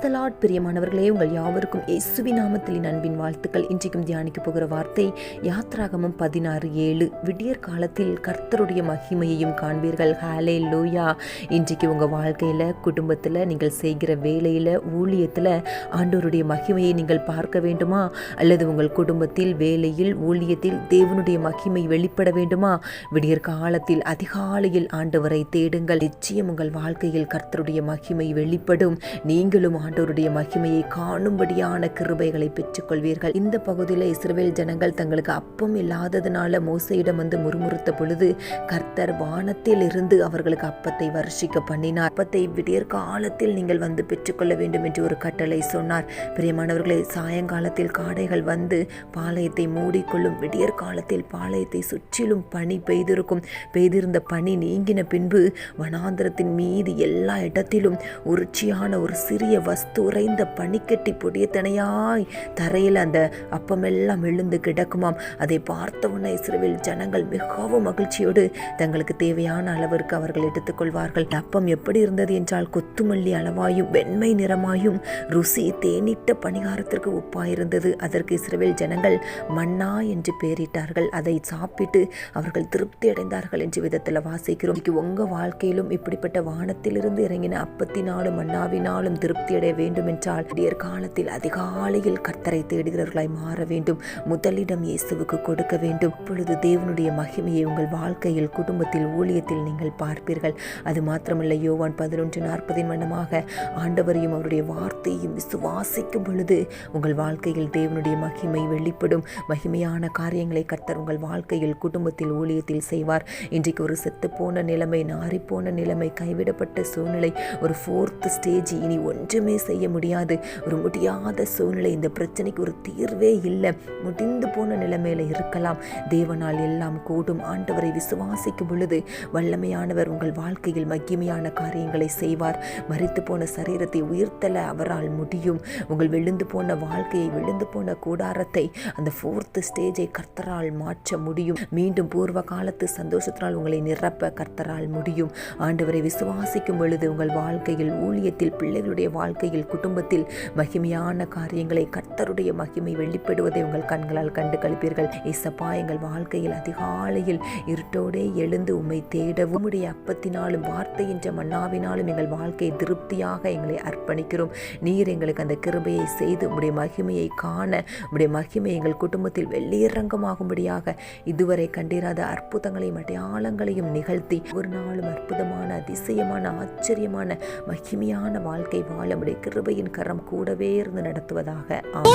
Praise the Lord பிரியமானவர்களே உங்கள் யாவருக்கும் இயேசுவி நாமத்திலின் அன்பின் வாழ்த்துக்கள். இன்றைக்கும் தியானிக்க போகிற வார்த்தை யாத்ராகமம் பதினாறு ஏழு. விடியற் காலத்தில் கர்த்தருடைய மகிமையையும் காண்பீர்கள். ஹாலே லூயா இன்றைக்கு உங்கள் வாழ்க்கையில் குடும்பத்தில் நீங்கள் செய்கிற வேலையில் ஊழியத்தில் ஆண்டோருடைய மகிமையை நீங்கள் பார்க்க வேண்டுமா? அல்லது உங்கள் குடும்பத்தில் வேலையில் ஊழியத்தில் தேவனுடைய மகிமை வெளிப்பட வேண்டுமா? விடியற் காலத்தில் அதிகாலையில் ஆண்டவரை தேடுங்கள். நிச்சயம் உங்கள் வாழ்க்கையில் கர்த்தருடைய மகிமை வெளிப்படும். நீங்களும் ஆண்டோருடைய மகிமையை காணும்படியான கிருபைகளை பெற்றுக்கொள்வீர்கள். இந்த பகுதியில் இஸ்ரேல் ஜனங்கள் தங்களுக்கு அப்பம் இல்லாததுனால மோசையிடம் வந்து முறுமுறுத்த பொழுது கர்த்தர் வானத்தில் இருந்து அவர்களுக்கு அப்பத்தை வருஷிக்க பண்ணினார். அப்பத்தை விடியற் காலத்தில் நீங்கள் வந்து பெற்றுக்கொள்ள வேண்டும் என்று ஒரு கட்டளை சொன்னார். பிரியமானவர்களை சாயங்காலத்தில் காடைகள் வந்து பாளையத்தை மூடிக்கொள்ளும் விடியற் காலத்தில் பாளையத்தை சுற்றிலும் பனி பெய்திருக்கும். பெய்திருந்த பனி நீங்கின பின்பு வனாந்திரத்தின் மீது எல்லா இடத்திலும் உருச்சியான ஒரு சிறிய வஸ்து உறைந்த பனிக்கட்டி பொடியத்தனையாய் தரையில் அந்த அப்பமெல்லாம் எழுந்து கிடக்குமாம். அதை பார்த்தவுடனே இஸ்ரவேல் ஜனங்கள் மிகவும் மகிழ்ச்சியோடு தங்களுக்கு தேவையான அளவிற்கு அவர்கள் எடுத்துக்கொள்வார்கள் அப்பம் எப்படி இருந்தது என்றால் கொத்துமல்லி அளவாயும் வெண்மை நிறமாயும் ருசி தேனிட்ட பணிகாரத்திற்கு ஒப்பாயிருந்தது. அதற்கு இஸ்ரவேல் ஜனங்கள் மன்னா என்று பெயரிட்டார்கள் அதை சாப்பிட்டு அவர்கள் திருப்தி அடைந்தார்கள் என்று விதத்தில் வாசிக்கிறோம். இன்னைக்கு உங்க வாழ்க்கையிலும் இப்படிப்பட்ட வானத்திலிருந்து இறங்கின அப்பத்தினாலும் மன்னாவினாலும் திருப்தி அடைய அடைய வேண்டுமென்றால் விடியற் காலத்தில் அதிகாலையில் கர்த்தரை தேடுகிறவர்களாய் மாற வேண்டும். முதலிடம் இயேசுவுக்கு கொடுக்க வேண்டும். இப்பொழுது தேவனுடைய மகிமையை உங்கள் வாழ்க்கையில் குடும்பத்தில் ஊழியத்தில் நீங்கள் பார்ப்பீர்கள். அது மாத்திரமல்ல யோவான் பதினொன்று நாற்பதின் வண்ணமாக ஆண்டவரையும் அவருடைய வார்த்தையும் விசுவாசிக்கும் பொழுது உங்கள் வாழ்க்கையில் தேவனுடைய மகிமை வெளிப்படும். மகிமையான காரியங்களை கர்த்தர் உங்கள் வாழ்க்கையில் குடும்பத்தில் ஊழியத்தில் செய்வார். இன்றைக்கு ஒரு செத்துப்போன நிலைமை நாறிப்போன நிலைமை கைவிடப்பட்ட சூழ்நிலை ஒரு ஃபோர்த் ஸ்டேஜ் இனி ஒன்றுமே செய்ய முடியாது. ஒரு முடியாத சூழ்நிலை இந்த பிரச்சனைக்கு ஒரு தீர்வே இல்லை. முடிந்து போன நிலைமையில இருக்கலாம். தேவனால் எல்லாம் கூடும். ஆண்டவரை விசுவாசிக்கும் பொழுது வல்லமையானவர் உங்கள் வாழ்க்கையில் மகிமையான காரியங்களை செய்வார். மறித்து போன சரீரத்தை உயிர்த்தல அவரால் முடியும். உங்கள் விழுந்து போன வாழ்க்கையை விழுந்து போன கூடாரத்தை அந்த ஃபோர்த் ஸ்டேஜை கர்த்தரால் மாற்ற முடியும். மீண்டும் பூர்வ காலத்து சந்தோஷத்தினால் உங்களை நிரப்ப கர்த்தரால் முடியும். ஆண்டவரை விசுவாசிக்கும் பொழுது உங்கள் வாழ்க்கையில் ஊழியத்தில் பிள்ளைகளுடைய வாழ்க்கை வாழ்க்கையில் குடும்பத்தில் மகிமையான காரியங்களை கர்த்தருடைய மகிமை வெளிப்படுவதை உங்கள் கண்களால் கண்டு கழிப்பீர்கள் இசப்பா எங்கள் வாழ்க்கையில் அதிகாலையில் இருட்டோடே எழுந்து உம்மை தேடவும் உம்முடைய அப்பத்தினாலும் வார்த்தை என்ற மன்னாவினாலும் எங்கள் வாழ்க்கையை திருப்தியாக எங்களை அர்ப்பணிக்கிறோம். நீர் எங்களுக்கு அந்த கிருபையை செய்து உம்முடைய மகிமையை காண உம்முடைய மகிமை எங்கள் குடும்பத்தில் வெள்ளியரங்கமாகும்படியாக இதுவரை கண்டிராத அற்புதங்களையும் அடையாளங்களையும் நிகழ்த்தி ஒரு நாளும் அற்புதமான அதிசயமான ஆச்சரியமான மகிமையான வாழ்க்கை வாழ உம்முடைய கிருபையின் கரம் கூடவே இருந்து நடத்துவதாக. ஆமாம்